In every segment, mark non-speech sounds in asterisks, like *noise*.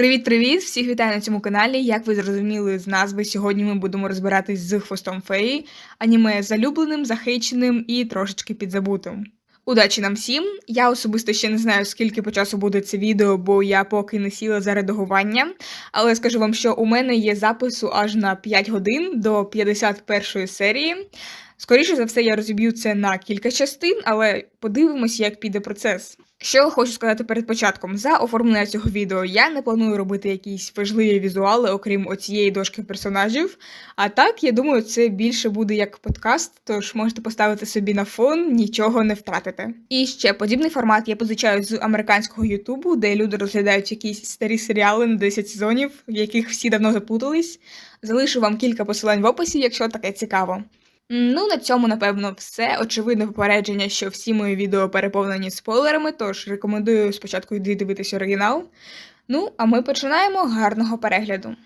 Привіт-привіт! Всіх вітаю на цьому каналі. Як ви зрозуміли з назви, сьогодні ми будемо розбиратись з хвостом феї, аніме залюбленим, захищеним і трошечки підзабутим. Удачі нам всім! Я особисто ще не знаю, скільки по часу буде це відео, бо я поки не сіла за редагування. Але скажу вам, що у мене є запису аж на 5 годин до 51 серії. Скоріше за все, я розіб'ю це на кілька частин, але подивимось, як піде процес. Що хочу сказати перед початком, за оформлення цього відео я не планую робити якісь важливі візуали, окрім оцієї дошки персонажів. А так, я думаю, це більше буде як подкаст, тож можете поставити собі на фон, нічого не втратите. І ще подібний формат я позичаю з американського Ютубу, де люди розглядають якісь старі серіали на 10 сезонів, в яких всі давно заплутались. Залишу вам кілька посилань в описі, якщо таке цікаво. Ну, на цьому, напевно, все. Очевидне попередження, що всі мої відео переповнені спойлерами, тож рекомендую спочатку йти дивитись оригінал. Ну, а ми починаємо гарного перегляду.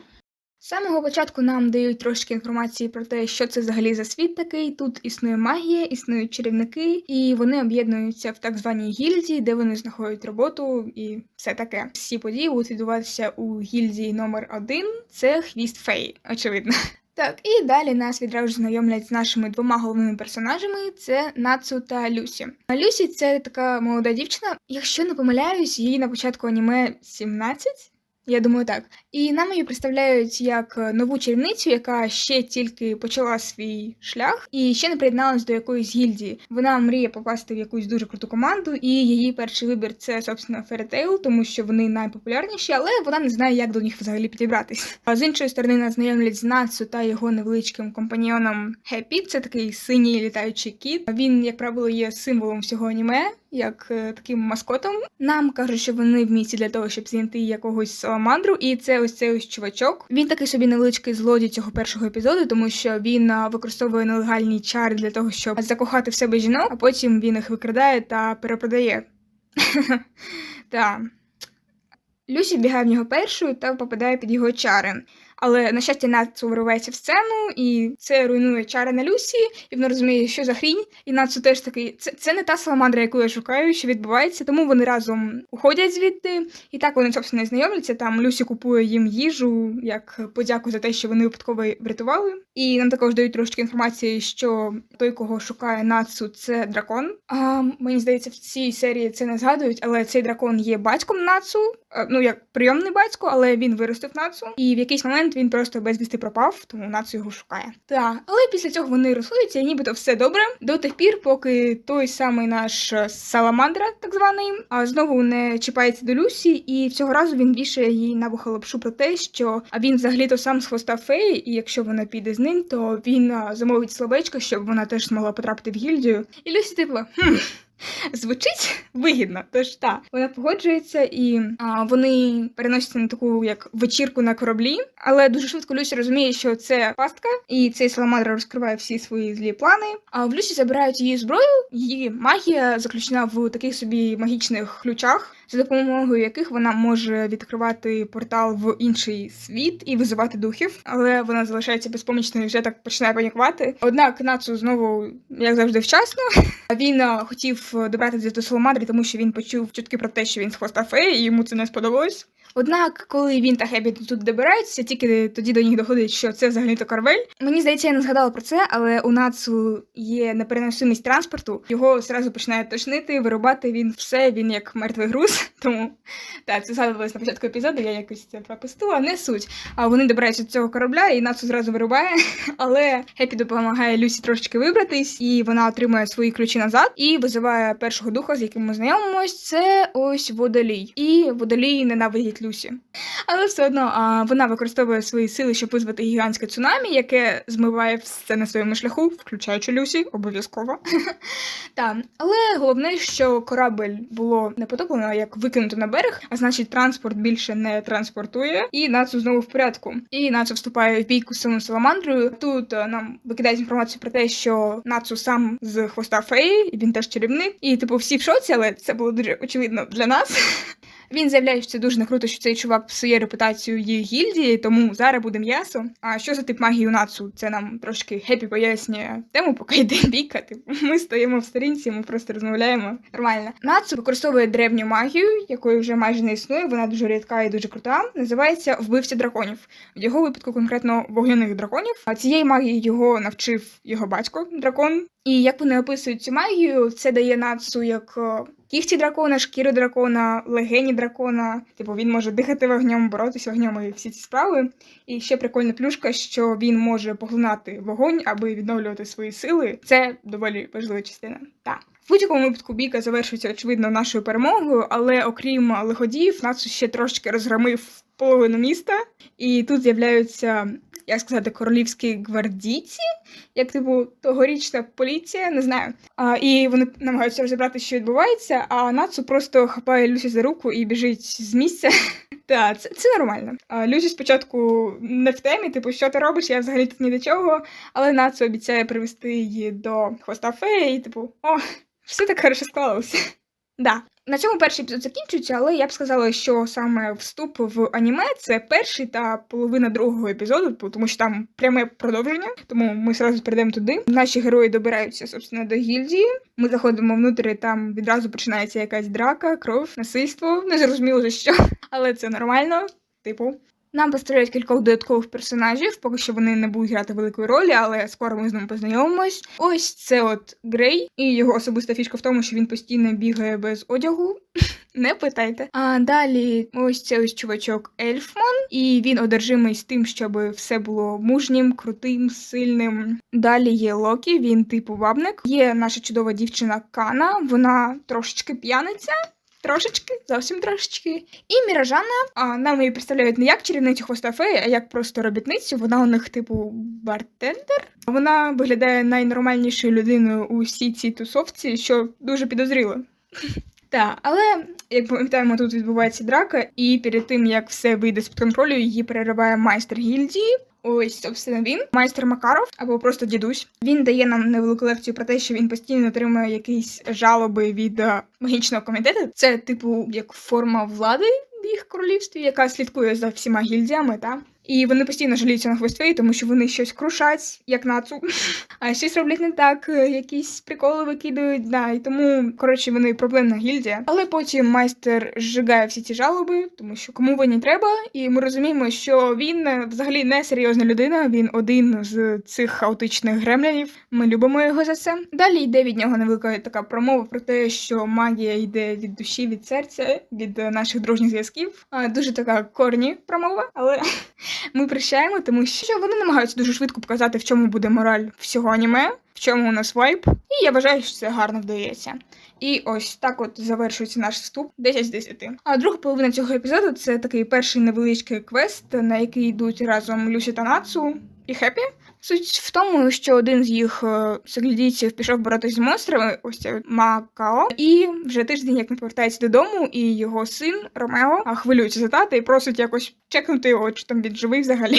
З самого початку нам дають трошки інформації про те, що це взагалі за світ такий. Тут існує магія, існують чарівники, і вони об'єднуються в так званій гільдії, де вони знаходять роботу і все таке. Всі події будуть відбуватися у гільдії номер 1 Це хвіст феї, очевидно. Так, і далі нас відразу знайомлять з нашими двома головними персонажами: це Нацу та Люсі. Люсі це така молода дівчина. Якщо не помиляюсь, їй на початку аніме 17? Я думаю, так. І нам її представляють як нову чарівницю, яка ще тільки почала свій шлях і ще не приєдналась до якоїсь гільдії. Вона мріє попасти в якусь дуже круту команду, і її перший вибір це собственно Fairy тому що вони найпопулярніші, але вона не знає, як до них взагалі підібратись. А з іншої сторони нас знайомлять з Нацу та його невеличким компаньйоном Хеппі. Це такий синій літаючий кіт. Він, як правило, є символом всього аніме. Як е, таким маскотом нам кажуть, що вони в місті для того, щоб знайти якогось саламандру, і це ось цей ось чувачок. Він такий собі невеличкий злодій цього першого епізоду, тому що він використовує нелегальні чари для того, щоб закохати в себе жінок, а потім він їх викрадає та перепродає. *laughs* Люсі бігає в нього першою та попадає під його чари. Але на щастя, Нацу вривається в сцену, і це руйнує чари на Люсі, і вона розуміє, що за хрінь. І Нацу теж такий, це, це не та саламандра, яку я шукаю, що відбувається. Тому вони разом уходять звідти. І так вони, собственно, знайомляться. Там Люсі купує їм їжу як подяку за те, що вони випадково врятували. І нам також дають трошки інформації, що той, кого шукає Нацу, це дракон. А мені здається, в цій серії це не згадують, але цей дракон є батьком Нацу. Ну як прийомний батько, але він виростив Нацу. І в якийсь момент він просто безвісти пропав, тому Нацу його шукає. Так, але після цього вони розходяться, і нібито все добре до тих пір, поки той самий наш Саламандра, так званий, а знову не чіпається до Люсі, і цього разу він вішає їй на вухо про те, що він взагалі то сам з хвоста феї, і якщо вона піде з ним, то він замовить словечко, щоб вона теж змогла потрапити в гільдію. І Люсі типу, хм. Звучить *laughs* вигідно, тож так, вона погоджується, і а, вони переносяться на таку як вечірку на кораблі. Але дуже швидко Люсі розуміє, що це пастка, і цей саламандра розкриває всі свої злі плани. А в Люсі забирають її зброю. Її магія заключена в таких собі магічних ключах, за допомогою яких вона може відкривати портал в інший світ і визивати духів. Але вона залишається безпомічною і вже так починає панікувати. Однак Нацу знову, як завжди, вчасно. *laughs* Він хотів добратися до Соломадрі, тому що він почув чутки про те, що він з хвоста феї, і йому це не сподобалось. Однак, коли він та Хебі тут добираються, тільки тоді до них доходить, що це взагалі то карвель. Мені здається, я не згадала про це, але у Нацу є непереносимість транспорту. Його зразу починає тошнити, вирубати він все, він як мертвий груз. *laughs* Тому так, це згадувалось на початку епізоду, я якось це пропустила, не суть. А вони добираються до цього корабля, і Нацу зразу вирубає. *laughs* Але Хепі допомагає Люсі трошечки вибратись, і вона отримує свої ключі назад і визиває першого духа, з яким ми знайомимось. Це ось водолій. І водолій ненавидить Люсі. Але все одно а, вона використовує свої сили, щоб визвати гігантське цунамі, яке змиває все на своєму шляху, включаючи Люсі, обов'язково. *laughs* Так, але головне, що корабель було не потоплено, як викинуто на берег, а значить, транспорт більше не транспортує, і Нацу знову в порядку. І Нацу вступає в бійку з самим Саламандрою. Тут а, нам викидають інформацію про те, що Нацу сам з хвоста феї, і він теж чарівник. І типу всі в шоці, але це було дуже очевидно для нас. *laughs* Він заявляє, що це дуже не круто, що цей чувак псує репутацію їх гільдії, тому зараз буде м'ясо. А що за тип магії у нацу? Це нам трошки хеппі пояснює тему, поки йде бійка. Типу, ми стоїмо в сторінці, ми просто розмовляємо. Нормально. Нацу використовує древню магію, якої вже майже не існує. Вона дуже рідка і дуже крута. Називається вбивця драконів. В його випадку конкретно вогняних драконів. А цієї магії його навчив його батько дракон. І як вони описують цю магію, це дає нацу як е, кігті дракона, шкіру дракона, легені дракона. Типу він може дихати вогнем, боротися вогнем і всі ці справи. І ще прикольна плюшка, що він може поглинати вогонь, аби відновлювати свої сили. Це доволі важлива частина. Так. В будь-якому випадку бійка завершується, очевидно, нашою перемогою, але окрім лиходіїв, нацу ще трошки розгромив половину міста, і тут з'являються, як сказати, королівські гвардійці, як типу тогорічна поліція, не знаю. А, і вони намагаються розібрати, що відбувається, а нацу просто хапає Люсі за руку і біжить з місця. *laughs* Так, це, це нормально. А, Люсі спочатку не в темі, типу, що ти робиш, я взагалі тут ні до чого, але нацу обіцяє привести її до хвоста феї, і типу, о, все так хорошо склалося. *laughs* Да. На цьому перший епізод закінчується, але я б сказала, що саме вступ в аніме це перший та половина другого епізоду, тому що там пряме продовження. Тому ми одразу перейдемо туди. Наші герої добираються, собственно, до гільдії. Ми заходимо внутрі, там відразу починається якась драка, кров, насильство. Не зрозуміло за що, але це нормально. Типу, нам поставляють кількох додаткових персонажів, поки що вони не будуть грати великої ролі, але скоро ми з ними познайомимось. Ось це от Грей, і його особиста фішка в тому, що він постійно бігає без одягу. *laughs* Не питайте. А далі ось це ось чувачок Ельфман, і він одержимий з тим, щоб все було мужнім, крутим, сильним. Далі є Локі, він типу бабник. Є наша чудова дівчина Кана, вона трошечки п'яниця. Трошечки, зовсім трошечки. І Міражана, а нам її представляють не як чарівницю хвоста а як просто робітницю. Вона у них, типу, бартендер. Вона виглядає найнормальнішою людиною у всій цій тусовці, що дуже підозріло. *laughs* Так, але як пам'ятаємо, тут відбувається драка, і перед тим як все вийде з під контролю, її перериває майстер гільдії. Ось, собственно, він, майстер Макаров, або просто дідусь. Він дає нам невелику лекцію про те, що він постійно отримує якісь жалоби від е, магічного комітету. Це, типу, як форма влади в їх королівстві, яка слідкує за всіма гільдіями, та. І вони постійно жаліються на хвостфеї, тому що вони щось крушать, як нацу, *laughs* а щось роблять не так, е, якісь приколи викидають, да, і тому, коротше, вони проблемна гільдія. Але потім майстер зжигає всі ці жалоби, тому що кому вони треба, і ми розуміємо, що він е, взагалі не серйозна людина, він один з цих хаотичних гремлянів. Ми любимо його за це. Далі йде від нього невелика така промова про те, що магія йде від душі, від серця, від наших дружніх зв'язків. Дуже така корні промова, але *laughs* ми прощаємо, тому що вони намагаються дуже швидко показати, в чому буде мораль всього аніме, в чому у нас вайб. І я вважаю, що це гарно вдається. І ось так от завершується наш вступ 10 з 10. А друга половина цього епізоду це такий перший невеличкий квест, на який йдуть разом Люсі та Нацу і Хеппі. Суть в тому, що один з їх е, соглядійців пішов боротися з монстрами, ось це Макао, і вже тиждень, як він повертається додому, і його син Ромео хвилюється за тата і просить якось чекнути його, чи там він живий взагалі.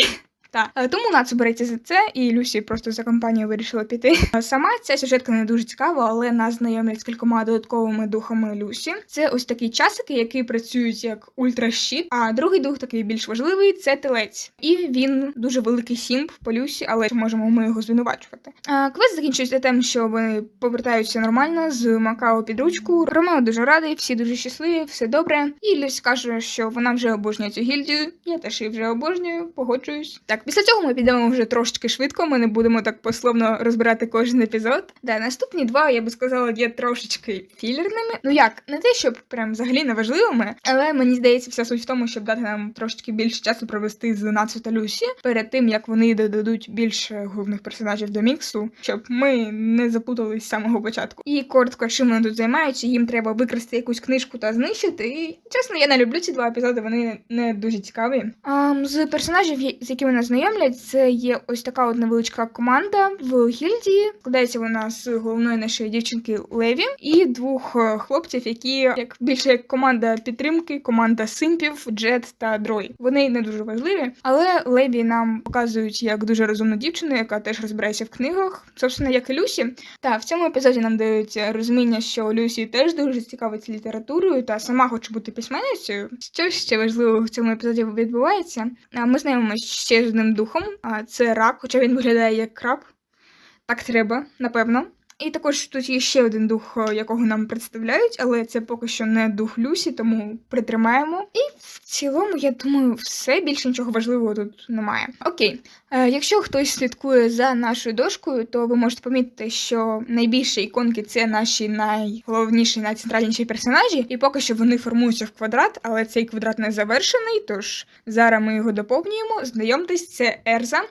Так, Е, тому Нацу береться за це, і Люсі просто за компанію вирішила піти. *laughs* Е, Сама ця сюжетка не дуже цікава, але нас знайомлять з кількома додатковими духами Люсі. Це ось такі часики, які працюють як ультращит. А другий дух, такий більш важливий, це телець. І він дуже великий сімп по Люсі, але можемо ми його звинувачувати. А, квест закінчується тим, що вони повертаються нормально з Макао під ручку. Ромео дуже радий, всі дуже щасливі, все добре. І Люсі каже, що вона вже обожнює цю гільдію. Я теж її вже обожнюю, погоджуюсь. Так, після цього ми підемо вже трошечки швидко. Ми не будемо так пословно розбирати кожен епізод. Да, наступні два, я би сказала, є трошечки філерними. Ну як, не те, щоб прям взагалі неважливими, але мені здається, вся суть в тому, щоб дати нам трошечки більше часу провести з Нацу та Люсі перед тим, як вони додадуть більше головних персонажів до міксу, щоб ми не заплутались з самого початку. І коротко, чим вони тут займаються, їм треба викрасти якусь книжку та знищити. І чесно, я не люблю ці два епізоди, вони не дуже цікаві. А, з персонажів, з якими нас знайомлять, це є ось така от невеличка команда в гільдії. Складається вона з головної нашої дівчинки Леві і двох е, хлопців, які як більше як команда підтримки, команда симпів, Джет та Дрой. Вони не дуже важливі, але Леві нам показують як дуже розумну дівчину, яка теж розбирається в книгах, собственно, як і Люсі. Та в цьому епізоді нам дають розуміння, що Люсі теж дуже цікавиться літературою та сама хоче бути письменницею. Що ще важливо в цьому епізоді відбувається? Ми знайомимося ще з одним духом. А це рак, хоча він виглядає як краб. Так треба, напевно. І також тут є ще один дух, е, якого нам представляють, але це поки що не дух Люсі, тому притримаємо. І в цілому, я думаю, все більше нічого важливого тут немає. Окей, е, якщо хтось слідкує за нашою дошкою, то ви можете помітити, що найбільші іконки це наші найголовніші, найцентральніші персонажі, і поки що вони формуються в квадрат, але цей квадрат не завершений. Тож зараз ми його доповнюємо. Знайомтесь, це Ерза.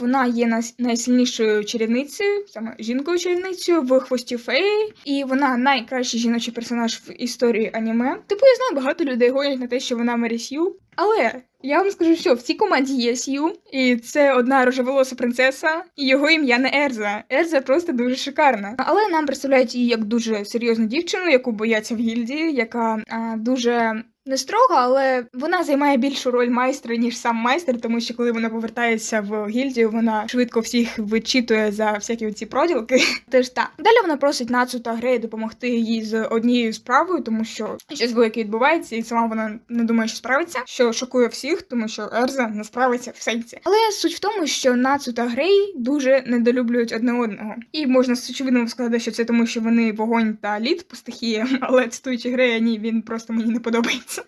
Вона є найсильнішою чарівницею, саме жінкою чарівницею в хвості феї, і вона найкращий жіночий персонаж в історії аніме. Типу, я знаю, багато людей гонять на те, що вона Мері Сью, але. Я вам скажу, що в цій команді є Сью, і це одна рожеволоса принцеса, і його ім'я не Ерза. Ерза просто дуже шикарна. Але нам представляють її як дуже серйозну дівчину, яку бояться в гільдії, яка а, дуже не строга, але вона займає більшу роль майстра, ніж сам майстер, тому що коли вона повертається в гільдію, вона швидко всіх вичитує за всякі ці проділки. *laughs* Теж так. Далі вона просить Нацу та Грея допомогти їй з однією справою, тому що щось велике відбувається, і сама вона не думає, що справиться, що шокує всіх, тому що Ерза не справиться в сенсі. Але суть в тому, що Нацу та Грей дуже недолюблюють одне одного. І можна з очевидно сказати, що це тому, що вони вогонь та лід по стихіям, *laughs* але цитуючи Грея, ні, він просто мені не подобається.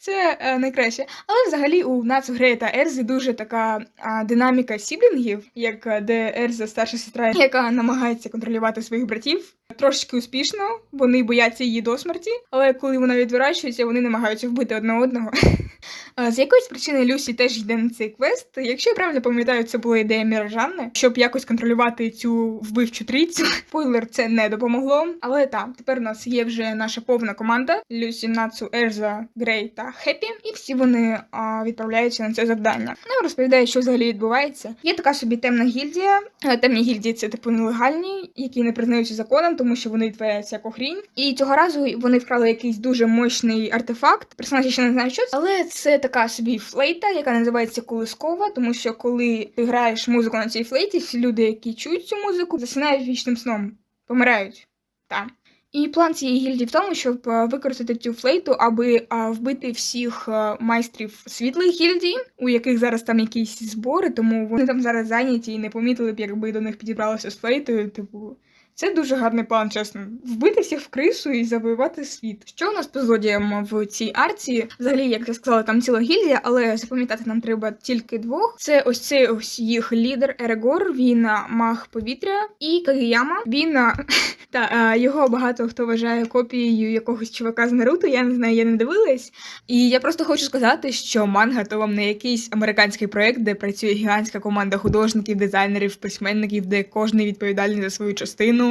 Це е, найкраще. Але взагалі у нас Грея та Ерзі дуже така динаміка сіблінгів, як е, де Ерза старша сестра, яка намагається контролювати своїх братів. Трошечки успішно, вони бояться її до смерті, але коли вона відворачується, вони намагаються вбити одне одного. *laughs* З якоїсь причини Люсі теж йде на цей квест. Якщо я правильно пам'ятаю, це була ідея Міражанни, щоб якось контролювати цю вбивчу трійцю. *laughs* Спойлер, це не допомогло. Але так, тепер у нас є вже наша повна команда: Люсі, Нацу, Ерза, Грей та Хеппі. І всі вони а, відправляються на це завдання. Нам розповідає, що взагалі відбувається. Є така собі темна гільдія. Е, Темні гільдії це типу нелегальні, які не признаються законом, тому що вони творять всяку хрінь. І цього разу вони вкрали якийсь дуже мощний артефакт. Персонажі ще не знають, що це, але це така собі флейта, яка називається колискова, тому що коли ти граєш музику на цій флейті, всі люди, які чують цю музику, засинають вічним сном, помирають. Так. І план цієї гільдії в тому, щоб е, використати цю флейту, аби вбити всіх е, майстрів світлих гільдій, у яких зараз там якісь збори, тому вони там зараз зайняті і не помітили б, якби до них підібралося з флейтою. Типу, це дуже гарний план, чесно. Вбити всіх в крису і завоювати світ. Що у нас по злодіям в цій арці? Взагалі, як я сказала, там ціла гільдія, але запам'ятати нам треба тільки двох. Це ось цей ось їх лідер Ерегор, він маг повітря, і Кагіяма. Він *laughs* та його багато хто вважає копією якогось чувака з Наруто. Я не знаю, я не дивилась. І я просто хочу сказати, що манга то вам не якийсь американський проект, де працює гігантська команда художників, дизайнерів, письменників, де кожен відповідальний за свою частину.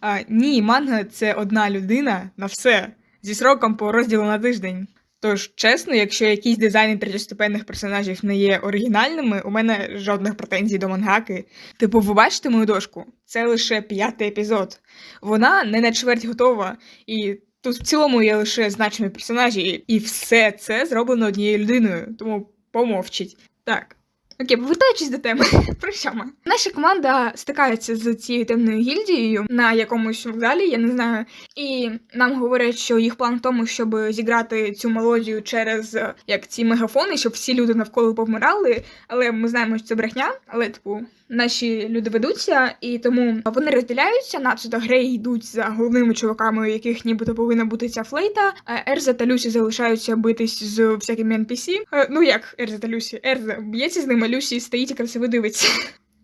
А, ні, манга це одна людина на все зі сроком по розділу на тиждень. Тож, чесно, якщо якісь дизайни третьостепенних персонажів не є оригінальними, у мене жодних претензій до мангаки. Типу, ви бачите мою дошку? Це лише п'ятий епізод. Вона не на чверть готова, і тут в цілому є лише значимі персонажі, і все це зроблено однією людиною, тому помовчіть. Так. Окей, повертаючись до теми, *laughs* про що ми? Наша команда стикається з цією темною гільдією на якомусь вокзалі, я не знаю. І нам говорять, що їх план в тому, щоб зіграти цю мелодію через е, як ці мегафони, щоб всі люди навколо помирали. Але ми знаємо, що це брехня. Але типу, наші люди ведуться, і тому вони розділяються. Та Грей йдуть за головними чуваками, у яких нібито повинна бути ця флейта. А Ерза та Люсі залишаються битись з всякими NPC. Е, Ну як Ерза та Люсі? Ерза б'ється з ними, Люсі стоїть і красиво дивиться.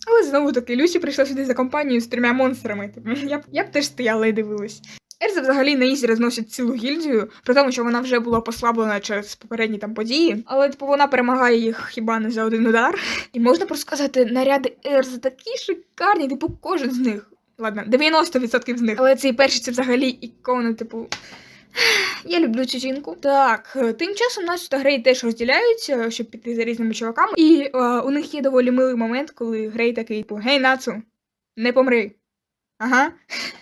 Але знову таки Люсі прийшла сюди за компанію з трьома монстрами. Типу, Я б я б теж стояла і дивилась. Ерза взагалі на ізі розносить цілу гільдію, при тому, що вона вже була послаблена через попередні там події, але типу вона перемагає їх хіба не за один удар. І можна просто сказати, наряди Ерзи такі шикарні, типу, кожен з них. Ладно, 90% з них. Але цей перший це взагалі ікона, типу. *laughs* Я люблю цю жінку. Так, е, тим часом нас та Грей теж розділяються, щоб піти за різними чуваками. І е, у них є доволі милий момент, коли Грей такий, типу, гей, Нацу, не помри. Ага.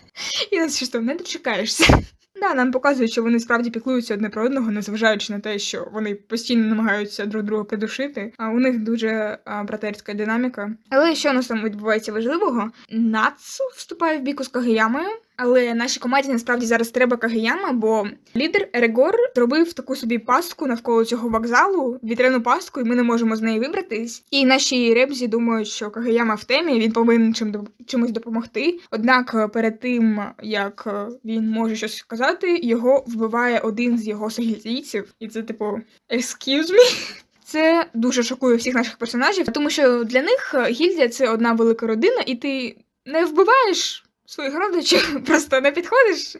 *laughs* І нас що не дочекаєшся. *laughs* Да, нам показують, що вони справді піклуються одне про одного, незважаючи на те, що вони постійно намагаються друг друга придушити. А у них дуже а, братерська динаміка. Але що нас там відбувається важливого? Нацу вступає в біку з Кагеямою. Але нашій команді насправді зараз треба Кагеяма, бо лідер Ерегор зробив таку собі пастку навколо цього вокзалу, вітряну пастку, і ми не можемо з неї вибратись. І наші ребзі думають, що Кагеяма в темі, він повинен чим чимось допомогти. Однак е, перед тим як е, він може щось сказати, його вбиває один з його сагільців, і це типу excuse me? *laughs* Це дуже шокує всіх наших персонажів, тому що для них е, гільдія це одна велика родина, і ти не вбиваєш своїх родичів, *laughs* просто не підходиш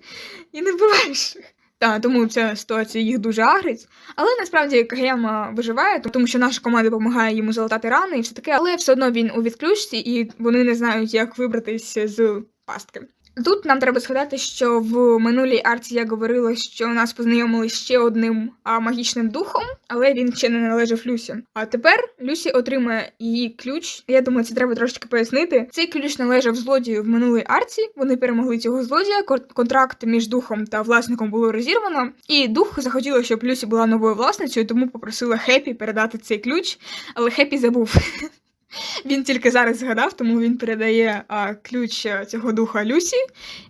і не вбиваєш. Та, тому ця ситуація їх дуже агрить. Але насправді Кагаяма виживає, тому що наша команда допомагає йому залатати рани і все таке, але все одно він у відключці, і вони не знають, як вибратися з пастки. Тут нам треба згадати, що в минулій арті я говорила, що нас познайомили ще одним а, магічним духом, але він ще не належав Люсі. А тепер Люсі отримає її ключ. Я думаю, це треба трошки пояснити. Цей ключ належав злодію в минулій арті. Вони перемогли цього злодія. Контракт між духом та власником було розірвано. І дух захотіла, щоб Люсі була новою власницею, тому попросила Хеппі передати цей ключ. Але Хеппі забув. *laughs* Він тільки зараз згадав, тому він передає а, ключ е, цього духа Люсі,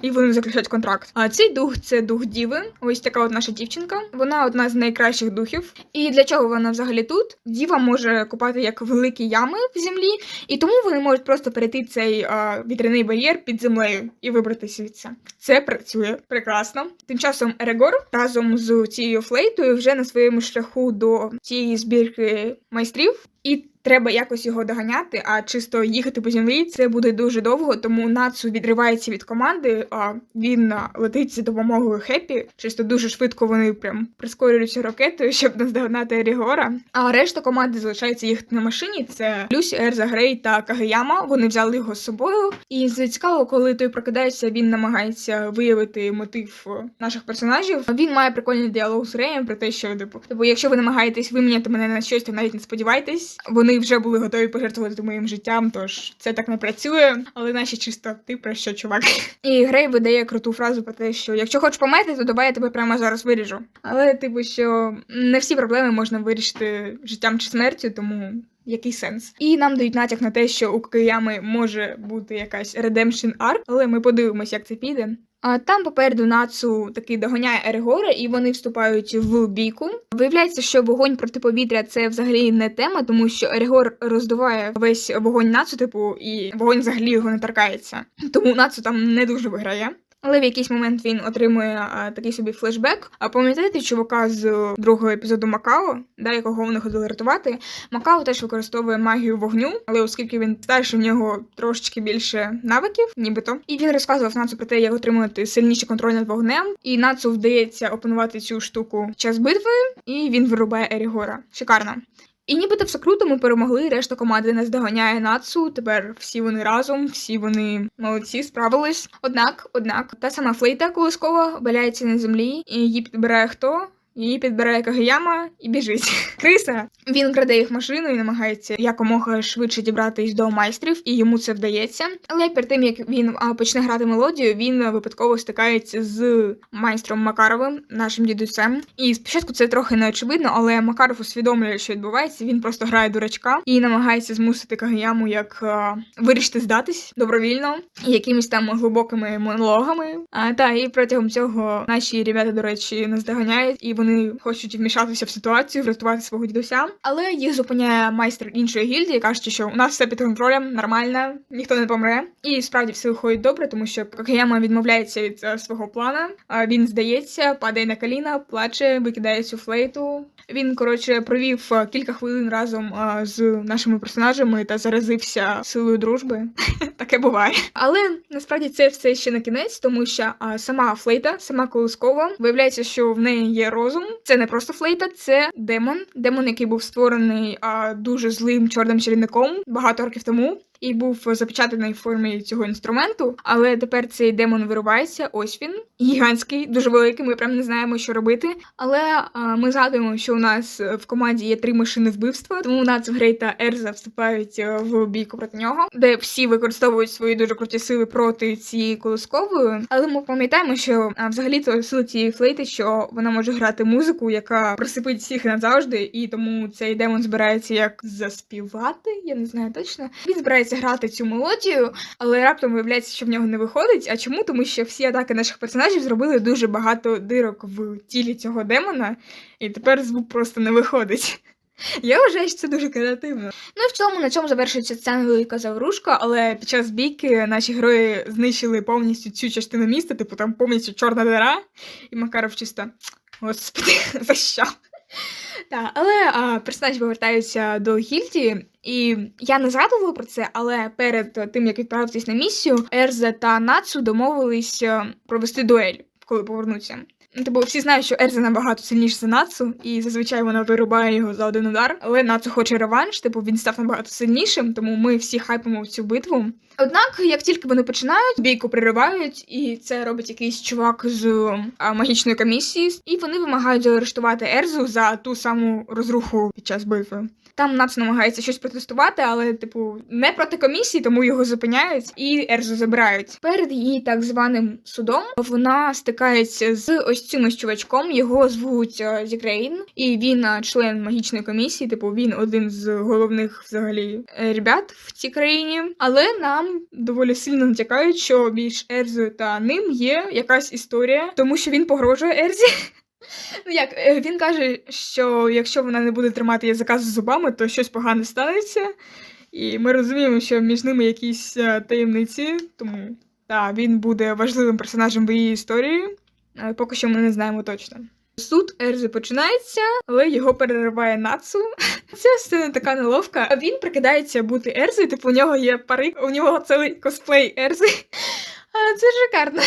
і вони заключають контракт. А цей дух це дух Діви. Ось така от наша дівчинка. Вона одна з найкращих духів. І для чого вона взагалі тут? Діва може купати як великі ями в землі, і тому вони можуть просто перейти цей а, вітряний бар'єр під землею і вибратися звідси. Це працює прекрасно. Тим часом Ерегор разом з цією флейтою вже на своєму шляху до цієї збірки майстрів. І треба якось його доганяти, а чисто їхати по землі це буде дуже довго, тому Нацу відривається від команди, а він летить за допомогою Хеппі. Чисто дуже швидко вони прям прискорюються ракетою, щоб наздогнати Ерігора. А решта команди залишається їхати на машині. Це Люсі, Ерза Грей та Кагеяма. Вони взяли його з собою. І цікаво, коли той прокидається, він намагається виявити мотив е, наших персонажів. Він має прикольний діалог з Реєм про те, що типу, типу, якщо ви намагаєтесь виміняти мене на щось, то навіть не сподівайтесь. Вони вже були готові пожертвувати моїм життям, тож це так не працює. Але наші чисто ти про що, чувак? І Грей видає круту фразу про те, що якщо хочеш померти, то давай я тебе прямо зараз виріжу. Але, типу, що не всі проблеми можна вирішити життям чи смертю, тому. Який сенс? І нам дають натяк на те, що у Кокаями може бути якась redemption arc, але ми подивимось, як це піде. А там попереду Нацу таки доганяє Ерегора, і вони вступають в бійку. Виявляється, що вогонь проти повітря це взагалі не тема, тому що Ерегор роздуває весь вогонь Нацу, типу, і вогонь взагалі його не торкається. Тому Нацу там не дуже виграє. Але в якийсь момент він отримує а, такий собі флешбек. А пам'ятаєте чувака з другого епізоду Макао, да, якого вони ходили рятувати? Макао теж використовує магію вогню, але оскільки він старший, в нього трошечки більше навиків, нібито. І він розказував Нацу про те, як отримувати сильніший контроль над вогнем. І Нацу вдається опанувати цю штуку в час битви, і він вирубає Ерігора. Шикарно. І нібито все круто, ми перемогли, решта команди нас доганяє Нацу. Тепер всі вони разом, всі вони молодці, справились. Однак, однак, та сама флейта колискова валяється на землі, і її підбирає хто? Її підбирає Кагаяма і біжить. *laughs* Криса. Він краде їх машину і намагається якомога швидше дібратись до майстрів, і йому це вдається. Але перед тим як він почне грати мелодію, він випадково стикається з майстром Макаровим, нашим дідусем. І спочатку це трохи неочевидно, але Макаров усвідомлює, що відбувається. Він просто грає дурачка і намагається змусити Кагаяму як вирішити здатись добровільно якимись там глибокими монологами. А та і протягом цього наші ребята, до речі, нас доганяють, і вони хочуть вмішатися в ситуацію, врятувати свого дідуся. Але їх зупиняє майстер іншої гільдії, кажучи, що у нас все під контролем, нормально, ніхто не помре. І справді все виходить добре, тому що Какаяма відмовляється від е, свого плана. Він здається, падає на коліна, плаче, викидає цю флейту. Він коротше провів е, кілька хвилин разом е, з нашими персонажами та заразився силою дружби. *laughs* Таке буває. Але насправді це все ще не кінець, тому що а, сама флейта, сама колискова, виявляється, що в неї є розум. Це не просто флейта, це демон. Демон, який був створений дуже злим чорним чарівником багато років тому. І був запечатаний в формі цього інструменту. Але тепер цей демон вирубається. Ось він гігантський, дуже великий. Ми прям не знаємо, що робити. Але а, ми згадуємо, що у нас в команді є три машини вбивства, тому Нац, Грей та Ерза вступають е, в бійку проти нього, де всі використовують свої дуже круті сили проти цієї колискової. Але ми пам'ятаємо, що а, взагалі-то сила цієї флейти, що вона може грати музику, яка присипить всіх назавжди, і тому цей демон збирається як заспівати. Я не знаю точно. Він збирається грати цю мелодію, але раптом виявляється, що в нього не виходить. А чому? Тому що всі атаки наших персонажів зробили дуже багато дирок в тілі цього демона, і тепер звук просто не виходить. *laughs* Я вважаю, що це дуже креативно. Ну і в цілому на цьому завершується ця невелика заврушка, але під час бійки наші герої знищили повністю цю частину міста, типу там повністю чорна дира, і Макаров чисто. Господи, *laughs* за що? Так, але а, персонажі повертаються до гільдії, і я не згадувала про це, але перед тим як відправитись на місію, Ерза та Нацу домовились е, провести дуель, коли повернуться. Типу, всі знають, що Ерза набагато сильніша за Нацу, і зазвичай вона вирубає його за один удар. Але Нацу хоче реванш, типу він став набагато сильнішим, тому ми всі хайпимо цю битву. Однак, як тільки вони починають, бійку приривають, і це робить якийсь чувак з а, магічної комісії, і вони вимагають заарештувати Ерзу за ту саму розруху під час битви. Там Нац намагається щось протестувати, але, типу, не проти комісії, тому його зупиняють і Ерзу забирають. Перед її так званим судом вона стикається з ось цим ось чувачком. Його звуть е, Зігрейн, і він е, член магічної комісії. Типу, він один з головних взагалі е, ребят в цій країні. Але нам доволі сильно натякають, що між Ерзою та ним є якась історія, тому що він погрожує Ерзі. *laughs* Ну як е, він каже, що якщо вона не буде тримати язика за зубами, то щось погане станеться. І ми розуміємо, що між ними якісь е, таємниці, тому так, він буде важливим персонажем в її історії, але поки що ми не знаємо точно. Суд Ерзи починається, але його перериває Нацу. *laughs* Ця сцена така неловка. Він прикидається бути Ерзою, типу у нього є парик, у нього цілий косплей Ерзи. *laughs* Це шикарно.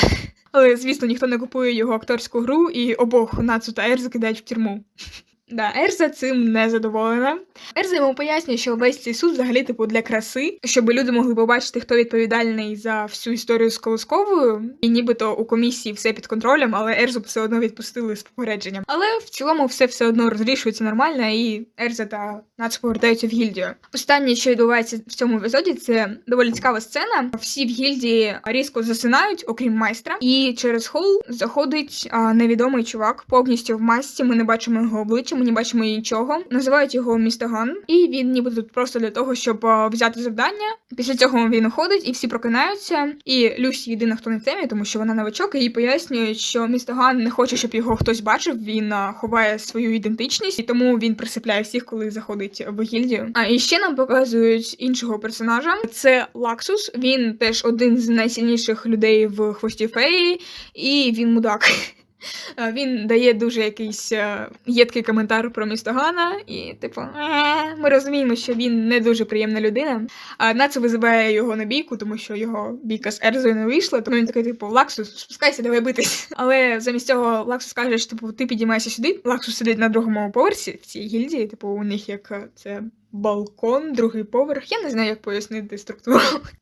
Але, звісно, ніхто не купує його акторську гру, і обох Нацу та Ер закидають в тюрму. Да, Ерза цим не задоволена. Ерза йому пояснює, що весь цей суд взагалі типу для краси, щоб люди могли побачити, хто відповідальний за всю історію з колосковою. І нібито у комісії все під контролем, але Ерзу все одно відпустили з попередженням. Але в цілому все все одно розрішується нормально, і Ерза та Нац повертаються в гільдію. Останнє, що відбувається в цьому епізоді, це доволі цікава сцена. Всі в гільдії різко засинають, окрім майстра, і через хол заходить а, невідомий чувак повністю в масці. Ми не бачимо його обличчя, ми не бачимо нічого. Називають його Містаган, і він ніби тут просто для того, щоб взяти завдання. Після цього він уходить, і всі прокинаються. І Люсі єдина, хто не в темі, тому що вона новачок, і їй пояснюють, що Містаган не хоче, щоб його хтось бачив. Він ховає свою ідентичність, і тому він присипляє всіх, коли заходить в гільдію. А і ще нам показують іншого персонажа. Це Лаксус. Він теж один з найсильніших людей в хвості феї, і він мудак. *laughs* Він дає дуже якийсь е, єдкий коментар про місто Гана, і, типу, «Е». ми розуміємо, що він не дуже приємна людина. А Нацу визиває його на бійку, тому що його бійка з Ерзою не вийшла, тому він такий, типу, Лаксус, спускайся, давай битись. Але замість цього Лаксус каже, що типу, ти підіймайся сюди. Лаксус сидить на другому поверсі в цій гільдії, типу, у них як е, це. Балкон, другий поверх. Я не знаю, як пояснити структуру.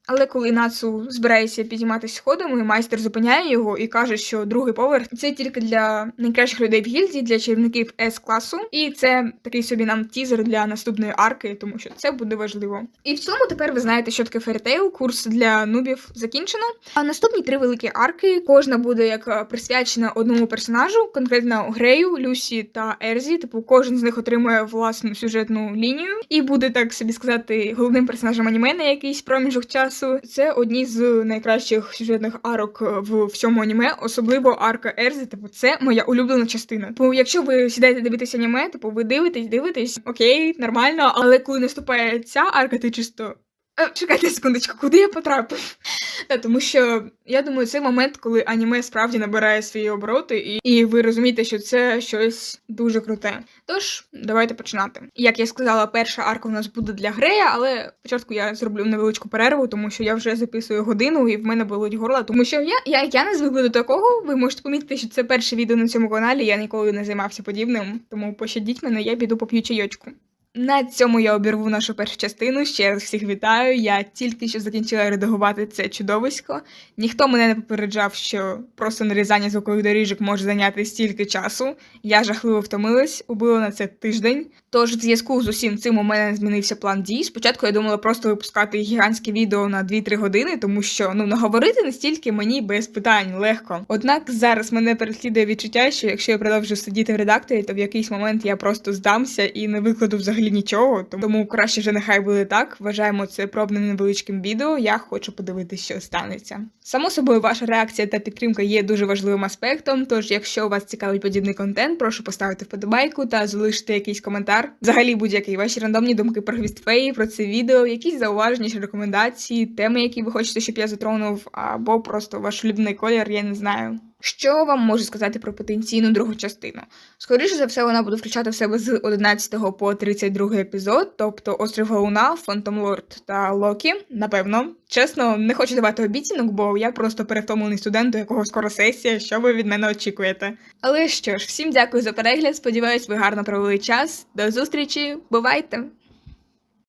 Але коли Нацу збирається підійматися сходами, майстер зупиняє його і каже, що другий поверх це тільки для найкращих людей в гільдії, для чарівників с класу. І це такий собі нам тізер для наступної арки, тому що це буде важливо. І в цьому тепер ви знаєте, що таке ферітейл, курс для нубів закінчено. А наступні три великі арки, кожна буде як е, присвячена одному персонажу, конкретно Грею, Люсі та Ерзі. Типу, кожен з них отримує власну сюжетну лінію. І буде так собі сказати головним персонажем аніме на якийсь проміжок часу. Це одні з найкращих сюжетних арок в всьому аніме, особливо арка Ерзи. Типу, це моя улюблена частина. Бо якщо ви сідаєте дивитися аніме, типу ви дивитесь, дивитесь, окей, нормально. Але коли наступає ця арка, ти чисто. Е, Чекайте секундочку, куди я потрапив? Та, тому що я думаю, це момент, коли аніме справді набирає свої обороти, і, і ви розумієте, що це щось дуже круте. Тож, давайте починати. Як я сказала, перша арка у нас буде для Грея, але спочатку я зроблю невеличку перерву, тому що я вже записую годину, і в мене болить горло. Тому що я, я, я не звикла до такого. Ви можете помітити, що це перше відео на цьому каналі. Я ніколи не займався подібним. Тому пощадіть мене, я піду поп'ю чайочку. На цьому я обірву нашу першу частину. Ще раз всіх вітаю. Я тільки що закінчила редагувати це чудовисько. Ніхто мене не попереджав, що просто нарізання звукових доріжок може зайняти стільки часу. Я жахливо втомилась, убила на це тиждень. Тож в зв'язку з усім цим у мене змінився план дій. Спочатку я думала просто випускати гігантське відео на 2-3 години, тому що ну наговорити настільки мені без питань легко. Однак зараз мене переслідує відчуття, що якщо я продовжу сидіти в редакторі, то в якийсь момент я просто здамся і не викладу взагалі нічого. Тому краще вже нехай буде так. Вважаємо це пробним невеличким відео. Я хочу подивитися, що станеться. Само собою, ваша реакція та підтримка є дуже важливим аспектом. Тож, якщо вас цікавить подібний контент, прошу поставити вподобайку та залишити якийсь коментар. Взагалі, будь-які ваші рандомні думки про гвістфеї, про це відео, якісь зауваження чи рекомендації, теми, які ви хочете, щоб я затронув, або просто ваш улюблений колір, я не знаю. Що вам можу сказати про потенційну другу частину? Скоріше за все, вона буде включати в себе з 11 по 32 епізод, тобто Острів Галуна, Фантом Лорд та Локі. Напевно, чесно, не хочу давати обіцянок, бо я просто перевтомлений студент, у якого скоро сесія. Що ви від мене очікуєте? Але що ж, всім дякую за перегляд. Сподіваюсь, ви гарно провели час. До зустрічі, бувайте!